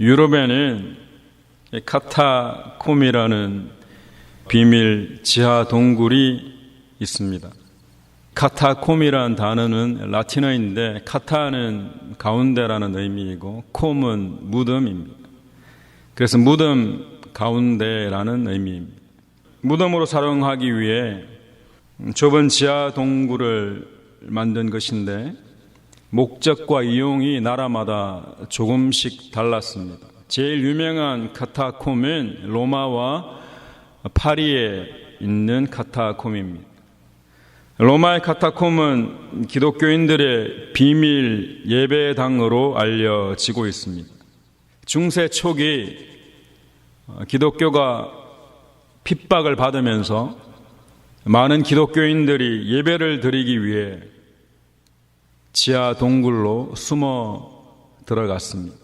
유럽에는 카타콤이라는 비밀 지하 동굴이 있습니다. 카타콤이라는 단어는 라틴어인데 카타는 가운데라는 의미이고 콤은 무덤입니다. 그래서 무덤 가운데라는 의미입니다. 무덤으로 사용하기 위해 좁은 지하 동굴을 만든 것인데 목적과 이용이 나라마다 조금씩 달랐습니다. 제일 유명한 카타콤은 로마와 파리에 있는 카타콤입니다. 로마의 카타콤은 기독교인들의 비밀 예배당으로 알려지고 있습니다. 중세 초기 기독교가 핍박을 받으면서 많은 기독교인들이 예배를 드리기 위해 지하 동굴로 숨어 들어갔습니다.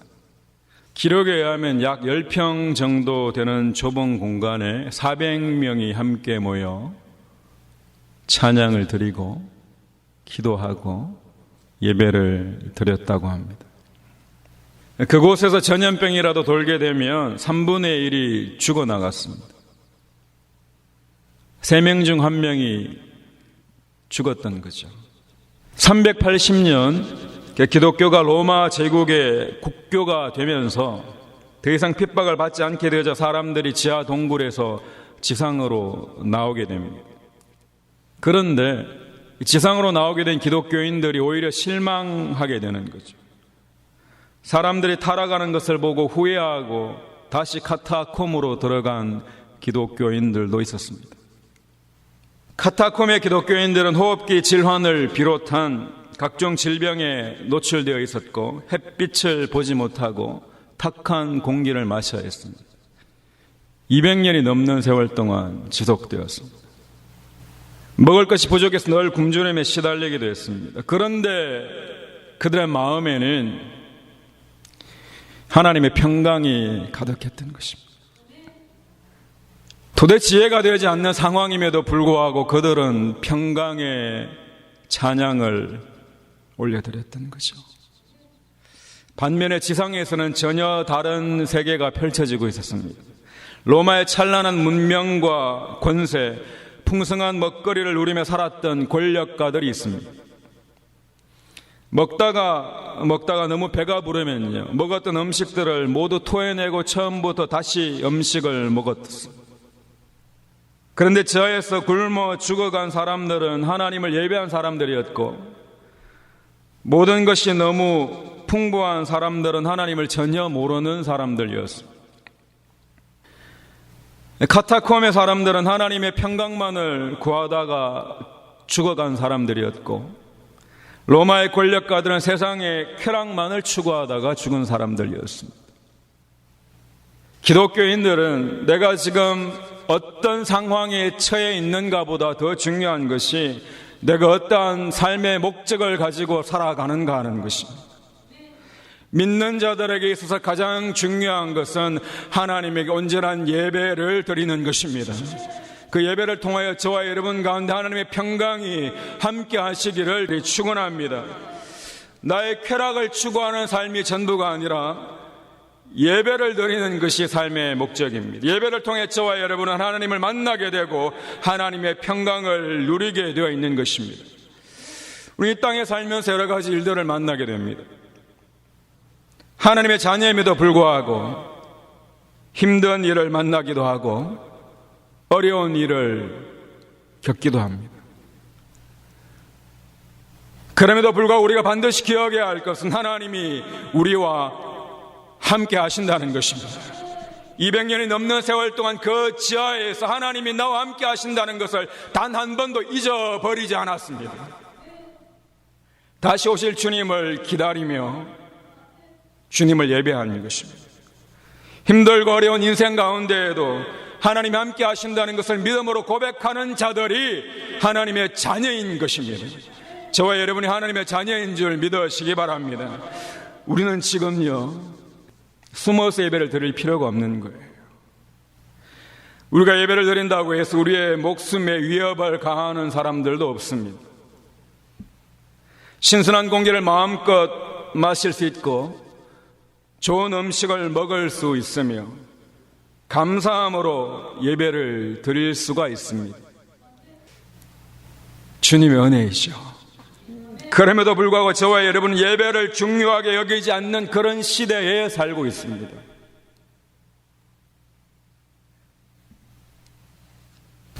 기록에 의하면 약 10평 정도 되는 좁은 공간에 400명이 함께 모여 찬양을 드리고 기도하고 예배를 드렸다고 합니다. 그곳에서 전염병이라도 돌게 되면 3분의 1이 죽어 나갔습니다. 3명 중 1명이 죽었던 거죠. 380년 기독교가 로마 제국의 국교가 되면서 더 이상 핍박을 받지 않게 되자 사람들이 지하 동굴에서 지상으로 나오게 됩니다. 그런데 지상으로 나오게 된 기독교인들이 오히려 실망하게 되는 거죠. 사람들이 타락하는 것을 보고 후회하고 다시 카타콤으로 들어간 기독교인들도 있었습니다. 카타콤의 기독교인들은 호흡기 질환을 비롯한 각종 질병에 노출되어 있었고 햇빛을 보지 못하고 탁한 공기를 마셔야 했습니다. 200년이 넘는 세월 동안 지속되었습니다. 먹을 것이 부족해서 늘 굶주림에 시달리기도 했습니다. 그런데 그들의 마음에는 하나님의 평강이 가득했던 것입니다. 도대체 이해가 되지 않는 상황임에도 불구하고 그들은 평강의 찬양을 올려드렸던 거죠. 반면에 지상에서는 전혀 다른 세계가 펼쳐지고 있었습니다. 로마의 찬란한 문명과 권세, 풍성한 먹거리를 누리며 살았던 권력가들이 있습니다. 먹다가 먹다가 너무 배가 부르면요 먹었던 음식들을 모두 토해내고 처음부터 다시 음식을 먹었습니다. 그런데 저에서 굶어 죽어간 사람들은 하나님을 예배한 사람들이었고 모든 것이 너무 풍부한 사람들은 하나님을 전혀 모르는 사람들이었습니다. 카타콤의 사람들은 하나님의 평강만을 구하다가 죽어간 사람들이었고 로마의 권력가들은 세상의 쾌락만을 추구하다가 죽은 사람들이었습니다. 기독교인들은 내가 지금 어떤 상황에 처해 있는가 보다 더 중요한 것이 내가 어떠한 삶의 목적을 가지고 살아가는가 하는 것입니다. 믿는 자들에게 있어서 가장 중요한 것은 하나님에게 온전한 예배를 드리는 것입니다. 그 예배를 통하여 저와 여러분 가운데 하나님의 평강이 함께 하시기를 축원합니다. 나의 쾌락을 추구하는 삶이 전부가 아니라 예배를 드리는 것이 삶의 목적입니다. 예배를 통해 저와 여러분은 하나님을 만나게 되고 하나님의 평강을 누리게 되어 있는 것입니다. 우리 이 땅에 살면서 여러 가지 일들을 만나게 됩니다. 하나님의 자녀임에도 불구하고 힘든 일을 만나기도 하고 어려운 일을 겪기도 합니다. 그럼에도 불구하고 우리가 반드시 기억해야 할 것은 하나님이 우리와 함께 하신다는 것입니다. 200년이 넘는 세월 동안 그 지하에서 하나님이 나와 함께 하신다는 것을 단 한 번도 잊어버리지 않았습니다. 다시 오실 주님을 기다리며 주님을 예배하는 것입니다. 힘들고 어려운 인생 가운데에도 하나님이 함께 하신다는 것을 믿음으로 고백하는 자들이 하나님의 자녀인 것입니다. 저와 여러분이 하나님의 자녀인 줄 믿으시기 바랍니다. 우리는 지금요, 숨어서 예배를 드릴 필요가 없는 거예요. 우리가 예배를 드린다고 해서 우리의 목숨에 위협을 가하는 사람들도 없습니다. 신선한 공기를 마음껏 마실 수 있고 좋은 음식을 먹을 수 있으며 감사함으로 예배를 드릴 수가 있습니다. 주님의 은혜이죠. 그럼에도 불구하고 저와 여러분 예배를 중요하게 여기지 않는 그런 시대에 살고 있습니다.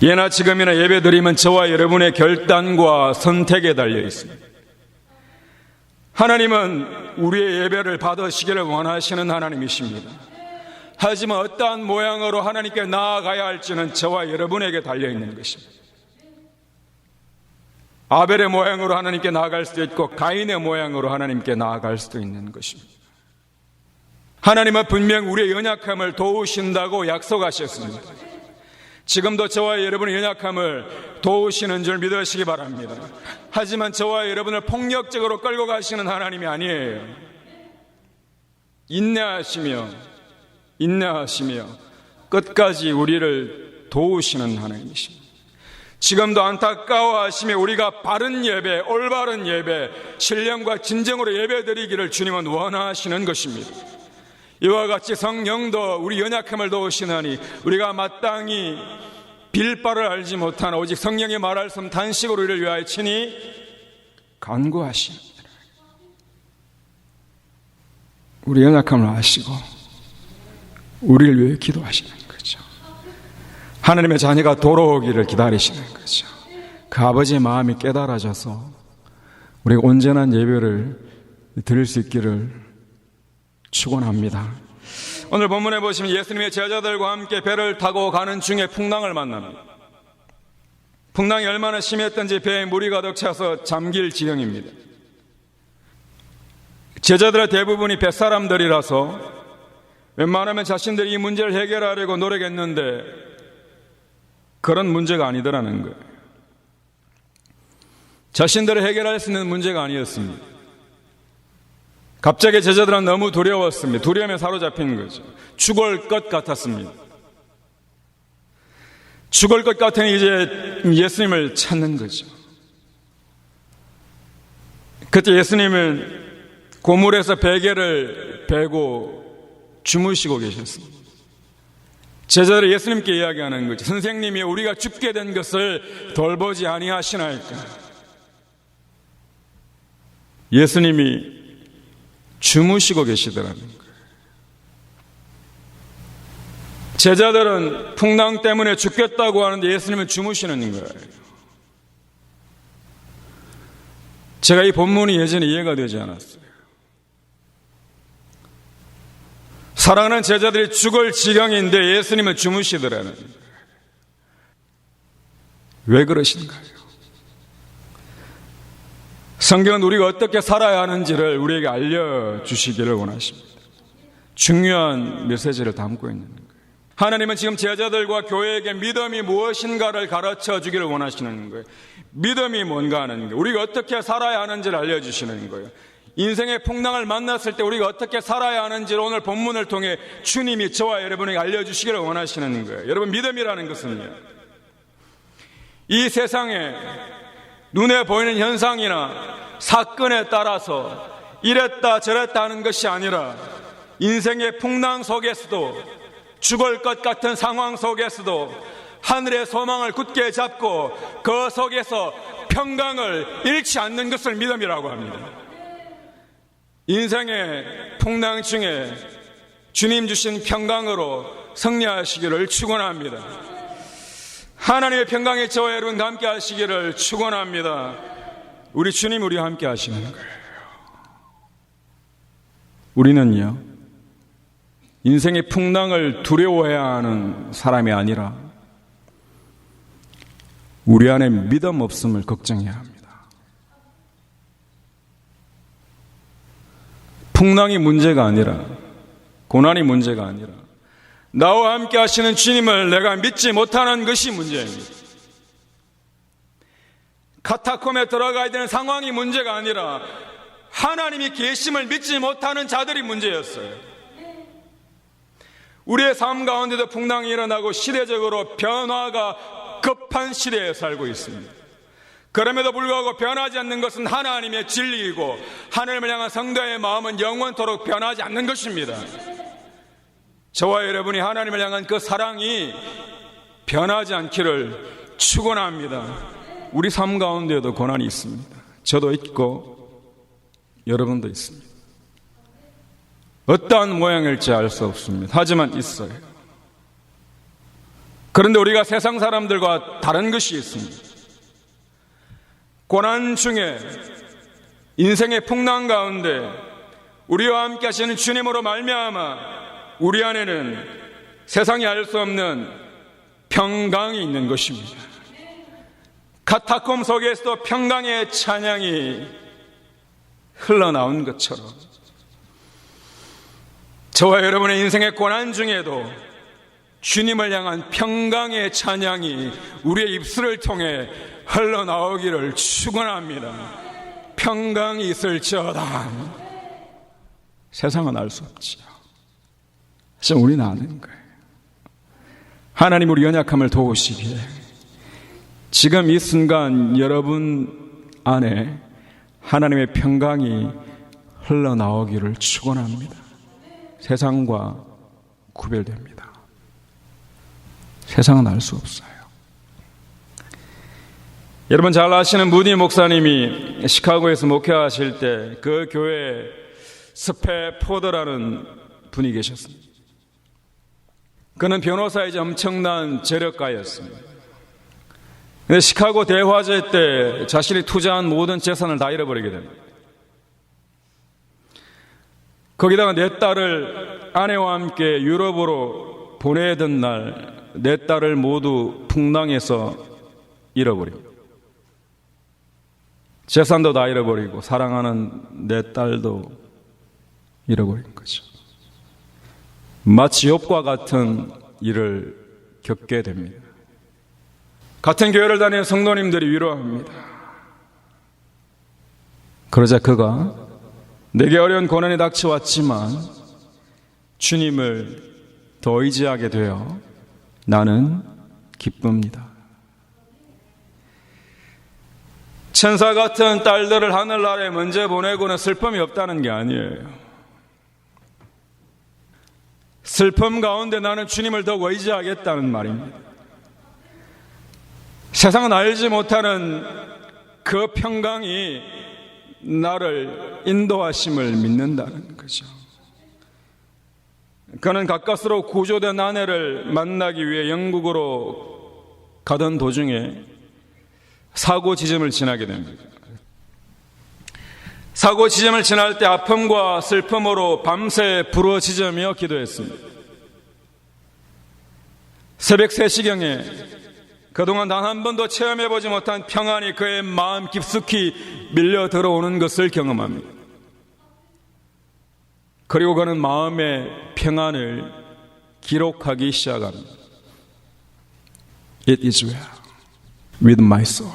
예나 지금이나 예배 드리면 저와 여러분의 결단과 선택에 달려 있습니다. 하나님은 우리의 예배를 받으시기를 원하시는 하나님이십니다. 하지만 어떠한 모양으로 하나님께 나아가야 할지는 저와 여러분에게 달려 있는 것입니다. 아벨의 모양으로 하나님께 나아갈 수도 있고 가인의 모양으로 하나님께 나아갈 수도 있는 것입니다. 하나님은 분명 우리의 연약함을 도우신다고 약속하셨습니다. 지금도 저와 여러분의 연약함을 도우시는 줄 믿으시기 바랍니다. 하지만 저와 여러분을 폭력적으로 끌고 가시는 하나님이 아니에요. 인내하시며, 인내하시며, 끝까지 우리를 도우시는 하나님이십니다. 지금도 안타까워하시며 우리가 바른 예배, 올바른 예배, 신령과 진정으로 예배 드리기를 주님은 원하시는 것입니다. 이와 같이 성령도 우리 연약함을 도우시나니 우리가 마땅히 빌 바를 알지 못하나 오직 성령의 말할 수 단식으로 이를 위하여 친히 간구하시느니라. 우리 연약함을 아시고 우리를 위해 기도하시는 거죠. 하나님의 자녀가 돌아오기를 기다리시는 거죠. 그 아버지의 마음이 깨달아져서 우리가 온전한 예배를 드릴 수 있기를 축원합니다. 오늘 본문에 보시면 예수님의 제자들과 함께 배를 타고 가는 중에 풍랑을 만납니다. 풍랑이 얼마나 심했던지 배에 물이 가득 차서 잠길 지경입니다. 제자들의 대부분이 뱃사람들이라서 웬만하면 자신들이 이 문제를 해결하려고 노력했는데 그런 문제가 아니더라는 거예요. 자신들을 해결할 수 있는 문제가 아니었습니다. 갑자기 제자들은 너무 두려웠습니다. 두려움에 사로잡힌 거죠. 죽을 것 같았습니다. 죽을 것 같으니 이제 예수님을 찾는 거죠. 그때 예수님은 고물에서 베개를 베고 주무시고 계셨습니다. 제자들이 예수님께 이야기하는 거죠. 선생님이 우리가 죽게 된 것을 돌보지 아니하시나이까. 예수님이 주무시고 계시더라는 거예요. 제자들은 풍랑 때문에 죽겠다고 하는데 예수님은 주무시는 거예요. 제가 이 본문이 예전에 이해가 되지 않았어요. 사랑하는 제자들이 죽을 지경인데 예수님은 주무시더라는 거예요. 왜 그러신가요? 성경은 우리가 어떻게 살아야 하는지를 우리에게 알려주시기를 원하십니다. 중요한 메시지를 담고 있는 거예요. 하나님은 지금 제자들과 교회에게 믿음이 무엇인가를 가르쳐 주기를 원하시는 거예요. 믿음이 뭔가 하는 거예요. 우리가 어떻게 살아야 하는지를 알려주시는 거예요. 인생의 풍랑을 만났을 때 우리가 어떻게 살아야 하는지를 오늘 본문을 통해 주님이 저와 여러분에게 알려주시기를 원하시는 거예요. 여러분 믿음이라는 것은요. 이 세상에 눈에 보이는 현상이나 사건에 따라서 이랬다 저랬다 하는 것이 아니라 인생의 풍랑 속에서도 죽을 것 같은 상황 속에서도 하늘의 소망을 굳게 잡고 그 속에서 평강을 잃지 않는 것을 믿음이라고 합니다. 인생의 풍랑 중에 주님 주신 평강으로 승리하시기를 축원합니다. 하나님의 평강에 저와 여러분과 함께 하시기를 축원합니다. 우리 주님 우리와 함께 하시는 거예요. 우리는요. 인생의 풍랑을 두려워해야 하는 사람이 아니라 우리 안에 믿음 없음을 걱정해야 합니다. 풍랑이 문제가 아니라 고난이 문제가 아니라 나와 함께 하시는 주님을 내가 믿지 못하는 것이 문제입니다. 카타콤에 들어가야 되는 상황이 문제가 아니라 하나님이 계심을 믿지 못하는 자들이 문제였어요. 우리의 삶 가운데도 풍랑이 일어나고 시대적으로 변화가 급한 시대에 살고 있습니다. 그럼에도 불구하고 변하지 않는 것은 하나님의 진리이고 하늘을 향한 성도의 마음은 영원토록 변하지 않는 것입니다. 저와 여러분이 하나님을 향한 그 사랑이 변하지 않기를 축원합니다. 우리 삶 가운데에도 고난이 있습니다. 저도 있고 여러분도 있습니다. 어떠한 모양일지 알 수 없습니다. 하지만 있어요. 그런데 우리가 세상 사람들과 다른 것이 있습니다. 고난 중에 인생의 풍랑 가운데 우리와 함께 하시는 주님으로 말미암아 우리 안에는 세상이 알 수 없는 평강이 있는 것입니다. 카타콤 속에서도 평강의 찬양이 흘러나온 것처럼 저와 여러분의 인생의 고난 중에도 주님을 향한 평강의 찬양이 우리의 입술을 통해 흘러나오기를 축원합니다. 평강이 있을지어다. 세상은 알 수 없지요. 하지만 우리는 아는 거예요. 하나님 우리 연약함을 도우시기에 지금 이 순간 여러분 안에 하나님의 평강이 흘러나오기를 축원합니다. 세상과 구별됩니다. 세상은 알 수 없어요. 여러분 잘 아시는 무디 목사님이 시카고에서 목회하실 때 그 교회 스페 포더라는 분이 계셨습니다. 그는 변호사이자 엄청난 재력가였습니다. 근데 시카고 대화제 때 자신이 투자한 모든 재산을 다 잃어버리게 됩니다. 거기다가 내 딸을 아내와 함께 유럽으로 보내던 날 내 딸을 모두 풍랑에서 잃어버립니다. 재산도 다 잃어버리고 사랑하는 내 딸도 잃어버린 거죠. 마치 욥과 같은 일을 겪게 됩니다. 같은 교회를 다니는 성도님들이 위로합니다. 그러자 그가 내게 어려운 고난이 닥쳐왔지만 주님을 더 의지하게 되어 나는 기쁩니다. 천사 같은 딸들을 하늘나라에 먼저 보내고는 슬픔이 없다는 게 아니에요. 슬픔 가운데 나는 주님을 더 의지하겠다는 말입니다. 세상은 알지 못하는 그 평강이 나를 인도하심을 믿는다는 거죠. 그는 가까스로 구조된 아내를 만나기 위해 영국으로 가던 도중에 사고 지점을 지나게 됩니다. 사고 지점을 지날 때 아픔과 슬픔으로 밤새 부러지점며 기도했습니다. 새벽 3시경에 그동안 단 한 번도 체험해보지 못한 평안이 그의 마음 깊숙이 밀려 들어오는 것을 경험합니다. 그리고 그는 마음의 평안을 기록하기 시작합니다. It is well with my soul.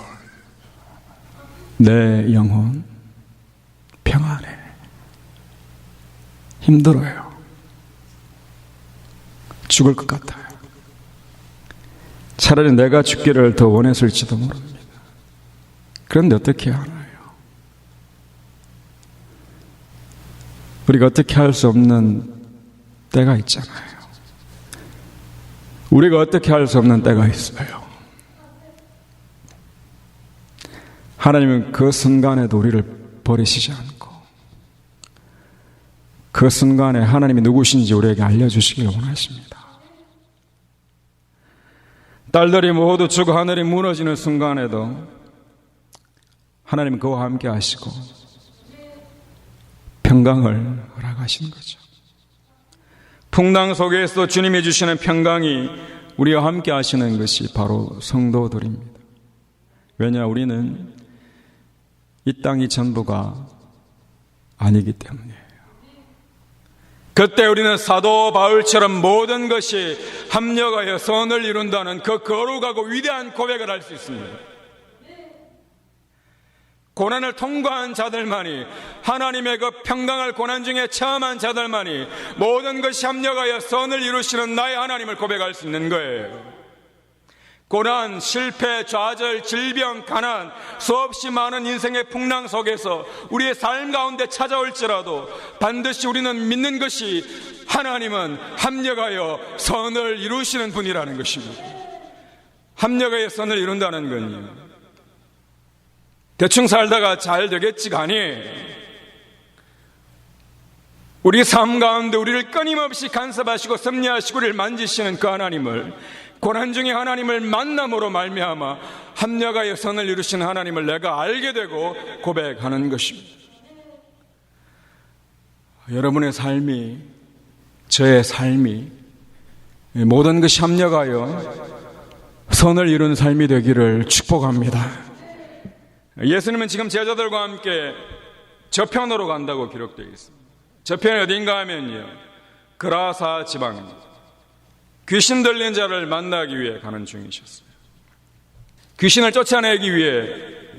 내 영혼 평안해. 힘들어요. 죽을 것 같아요. 차라리 내가 죽기를 더 원했을지도 모릅니다. 그런데 어떻게 하나요? 우리가 어떻게 할 수 없는 때가 있잖아요. 우리가 어떻게 할 수 없는 때가 있어요. 하나님은 그 순간에도 우리를 버리시지 않고 그 순간에 하나님이 누구신지 우리에게 알려주시기를 원하십니다. 딸들이 모두 죽어 하늘이 무너지는 순간에도 하나님 그와 함께 하시고 평강을 허락하시는 거죠. 풍랑 속에서 주님이 주시는 평강이 우리와 함께 하시는 것이 바로 성도들입니다. 왜냐 우리는 이 땅이 전부가 아니기 때문이에요. 그때 우리는 사도 바울처럼 모든 것이 합력하여 선을 이룬다는 그 거룩하고 위대한 고백을 할 수 있습니다. 고난을 통과한 자들만이 하나님의 그 평강을 고난 중에 체험한 자들만이 모든 것이 합력하여 선을 이루시는 나의 하나님을 고백할 수 있는 거예요. 고난, 실패, 좌절, 질병, 가난, 수없이 많은 인생의 풍랑 속에서 우리의 삶 가운데 찾아올지라도 반드시 우리는 믿는 것이 하나님은 합력하여 선을 이루시는 분이라는 것입니다. 합력하여 선을 이룬다는 건요. 대충 살다가 잘 되겠지가 아니 우리 삶 가운데 우리를 끊임없이 간섭하시고 섭리하시고 우리를 만지시는 그 하나님을 고난 중에 하나님을 만남으로 말미암아 합력하여 선을 이루시는 하나님을 내가 알게 되고 고백하는 것입니다. 여러분의 삶이 저의 삶이 모든 것이 합력하여 선을 이룬 삶이 되기를 축복합니다. 예수님은 지금 제자들과 함께 저편으로 간다고 기록되어 있습니다. 저편이 어딘가 하면요. 그라사 지방입니다. 귀신 들린 자를 만나기 위해 가는 중이셨어요. 귀신을 쫓아내기 위해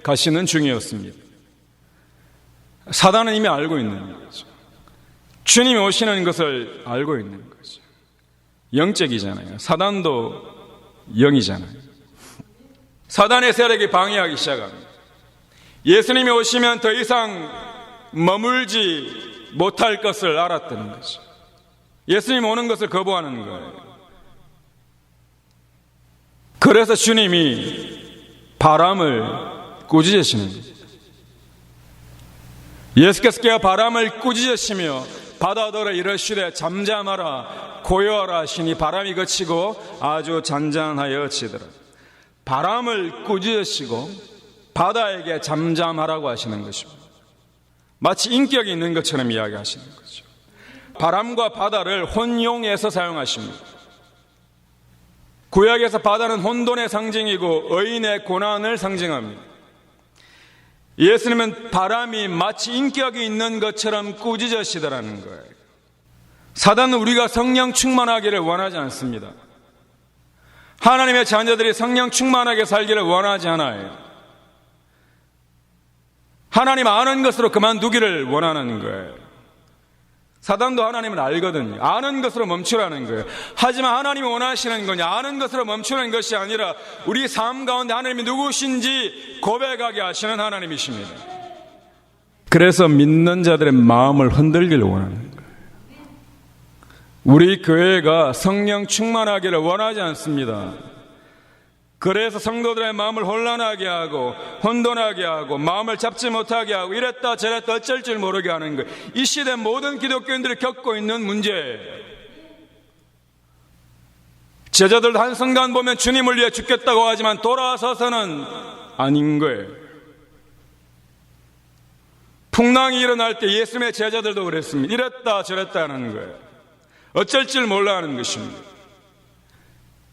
가시는 중이었습니다. 사단은 이미 알고 있는 거죠. 주님이 오시는 것을 알고 있는 거죠. 영적이잖아요. 사단도 영이잖아요. 사단의 세력이 방해하기 시작합니다. 예수님이 오시면 더 이상 머물지 못할 것을 알았던 거죠. 예수님 오는 것을 거부하는 거예요. 그래서 주님이 바람을 꾸짖으시는. 예수께서 바람을 꾸짖으시며 바다더러 이러시되 잠잠하라 고요하라 하시니 바람이 그치고 아주 잔잔하여 지더라. 바람을 꾸짖으시고 바다에게 잠잠하라고 하시는 것입니다. 마치 인격이 있는 것처럼 이야기하시는 거죠. 바람과 바다를 혼용해서 사용하십니다 구약에서 바다는 혼돈의 상징이고 의인의 고난을 상징합니다 예수님은 바람이 마치 인격이 있는 것처럼 꾸짖으시더라는 거예요. 사단은 우리가 성령 충만하기를 원하지 않습니다. 하나님의 자녀들이 성령 충만하게 살기를 원하지 않아요. 하나님 아는 것으로 그만두기를 원하는 거예요. 사단도 하나님을 알거든요. 아는 것으로 멈추라는 거예요. 하지만 하나님이 원하시는 거냐? 아는 것으로 멈추는 것이 아니라 우리 삶 가운데 하나님이 누구신지 고백하게 하시는 하나님이십니다. 그래서 믿는 자들의 마음을 흔들기를 원하는 거예요. 우리 교회가 성령 충만하기를 원하지 않습니다. 그래서 성도들의 마음을 혼란하게 하고 혼돈하게 하고 마음을 잡지 못하게 하고 이랬다 저랬다 어쩔 줄 모르게 하는 거예요. 이 시대 모든 기독교인들이 겪고 있는 문제예요. 제자들도 한 순간 보면 주님을 위해 죽겠다고 하지만 돌아서서는 아닌 거예요. 풍랑이 일어날 때 예수님의 제자들도 그랬습니다. 이랬다 저랬다 하는 거예요. 어쩔 줄 몰라 하는 것입니다.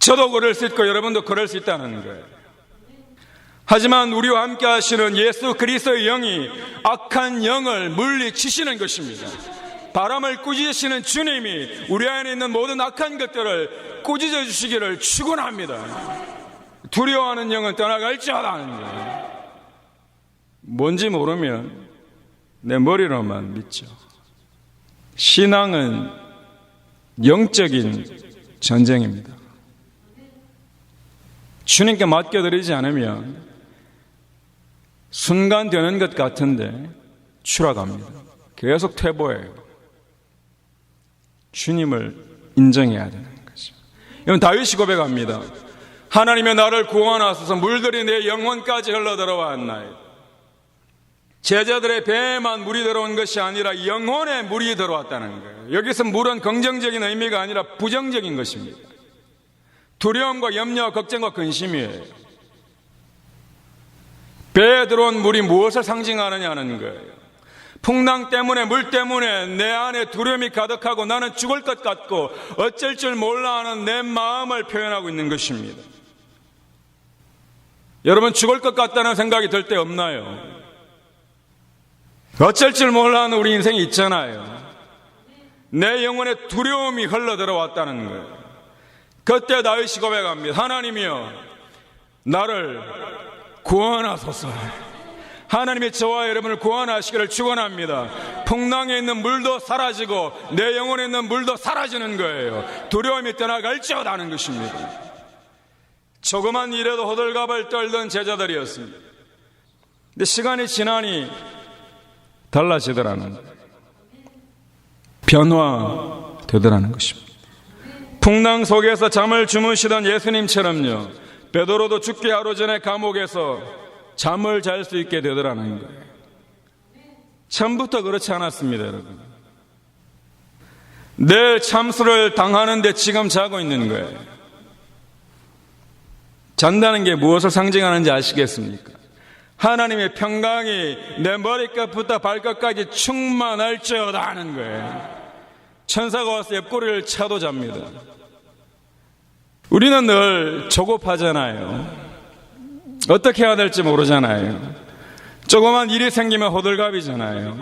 저도 그럴 수 있고 여러분도 그럴 수 있다는 거예요. 하지만 우리와 함께 하시는 예수 그리스도의 영이 악한 영을 물리치시는 것입니다. 바람을 꾸짖으시는 주님이 우리 안에 있는 모든 악한 것들을 꾸짖어 주시기를 축원합니다. 두려워하는 영은 떠나갈지어다 하는 거예요. 뭔지 모르면 내 머리로만 믿죠. 신앙은 영적인 전쟁입니다. 주님께 맡겨드리지 않으면 순간 되는 것 같은데 추락합니다. 계속 퇴보해요. 주님을 인정해야 되는 거죠. 이건 다윗이 고백합니다. 하나님의 나를 구원하소서 물들이 내 영혼까지 흘러들어왔나요? 제자들의 배에만 물이 들어온 것이 아니라 영혼에 물이 들어왔다는 거예요. 여기서 물은 긍정적인 의미가 아니라 부정적인 것입니다. 두려움과 염려, 걱정과 근심이에요. 배에 들어온 물이 무엇을 상징하느냐는 거예요. 풍랑 때문에 물 때문에 내 안에 두려움이 가득하고 나는 죽을 것 같고 어쩔 줄 몰라 하는 내 마음을 표현하고 있는 것입니다. 여러분 죽을 것 같다는 생각이 들 때 없나요? 어쩔 줄 몰라 하는 우리 인생이 있잖아요. 내 영혼에 두려움이 흘러 들어왔다는 거예요. 그때 다윗이 고백합니다. 하나님이여 나를 구원하소서. 하나님이 저와 여러분을 구원하시기를 축원합니다. 풍랑에 있는 물도 사라지고 내 영혼에 있는 물도 사라지는 거예요. 두려움이 떠나갈지어다는 것입니다. 조그만 일에도 호들갑을 떨던 제자들이었습니다. 근데 시간이 지나니 달라지더라는. 변화되더라는 것입니다. 풍랑 속에서 잠을 주무시던 예수님처럼요. 베드로도 죽기 하루 전에 감옥에서 잠을 잘 수 있게 되더라는 거예요. 처음부터 그렇지 않았습니다, 여러분. 내일 참수를 당하는데 지금 자고 있는 거예요. 잔다는 게 무엇을 상징하는지 아시겠습니까? 하나님의 평강이 내 머리끝부터 발끝까지 충만할지어다 하는 거예요. 천사가 와서 옆구리를 차도 잡니다. 우리는 늘 조급하잖아요. 어떻게 해야 될지 모르잖아요. 조그만 일이 생기면 호들갑이잖아요.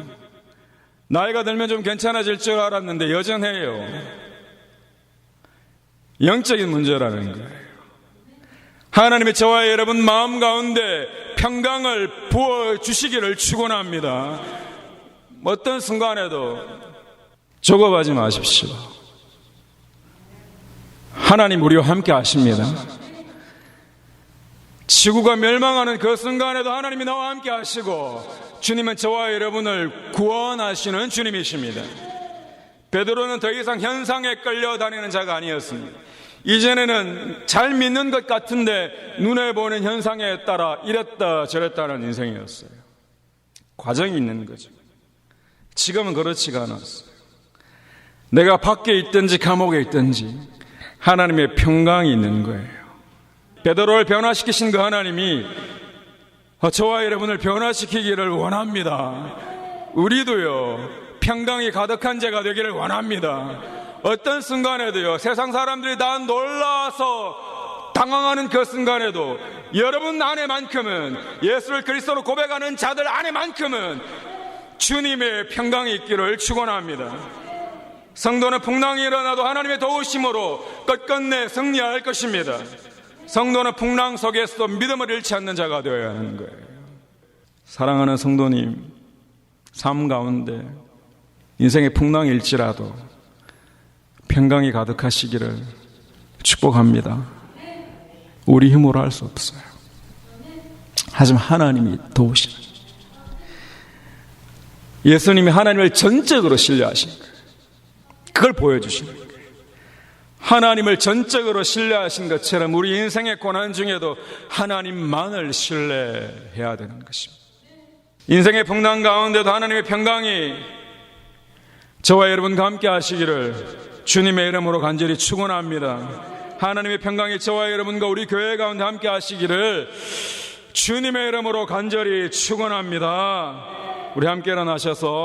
나이가 들면 좀 괜찮아질 줄 알았는데 여전해요. 영적인 문제라는 거예요. 하나님의 저와 여러분 마음 가운데 평강을 부어 주시기를 축원합니다. 어떤 순간에도 조급하지 마십시오. 하나님 우리와 함께 하십니다. 지구가 멸망하는 그 순간에도 하나님이 나와 함께 하시고 주님은 저와 여러분을 구원하시는 주님이십니다. 베드로는 더 이상 현상에 끌려다니는 자가 아니었습니다. 이전에는 잘 믿는 것 같은데 눈에 보는 현상에 따라 이랬다 저랬다는 인생이었어요. 과정이 있는 거죠. 지금은 그렇지가 않았어요. 내가 밖에 있든지 감옥에 있든지 하나님의 평강이 있는 거예요. 베드로를 변화시키신 그 하나님이 저와 여러분을 변화시키기를 원합니다. 우리도요, 평강이 가득한 자가 되기를 원합니다. 어떤 순간에도요, 세상 사람들이 다 놀라서 당황하는 그 순간에도 여러분 안에만큼은 예수를 그리스도로 고백하는 자들 안에만큼은 주님의 평강이 있기를 축원합니다. 성도는 풍랑이 일어나도 하나님의 도우심으로 끝끝내 승리할 것입니다. 성도는 풍랑 속에서도 믿음을 잃지 않는 자가 되어야 하는 거예요. 사랑하는 성도님, 삶 가운데 인생의 풍랑일지라도 평강이 가득하시기를 축복합니다. 우리 힘으로 할 수 없어요. 하지만 하나님이 도우시는 예수님이 하나님을 전적으로 신뢰하신 거예요. 그걸 보여주시는 거예요. 하나님을 전적으로 신뢰하신 것처럼 우리 인생의 고난 중에도 하나님만을 신뢰해야 되는 것입니다. 인생의 풍랑 가운데도 하나님의 평강이 저와 여러분과 함께 하시기를 주님의 이름으로 간절히 축원합니다. 하나님의 평강이 저와 여러분과 우리 교회 가운데 함께 하시기를 주님의 이름으로 간절히 축원합니다. 우리 함께 일어나셔서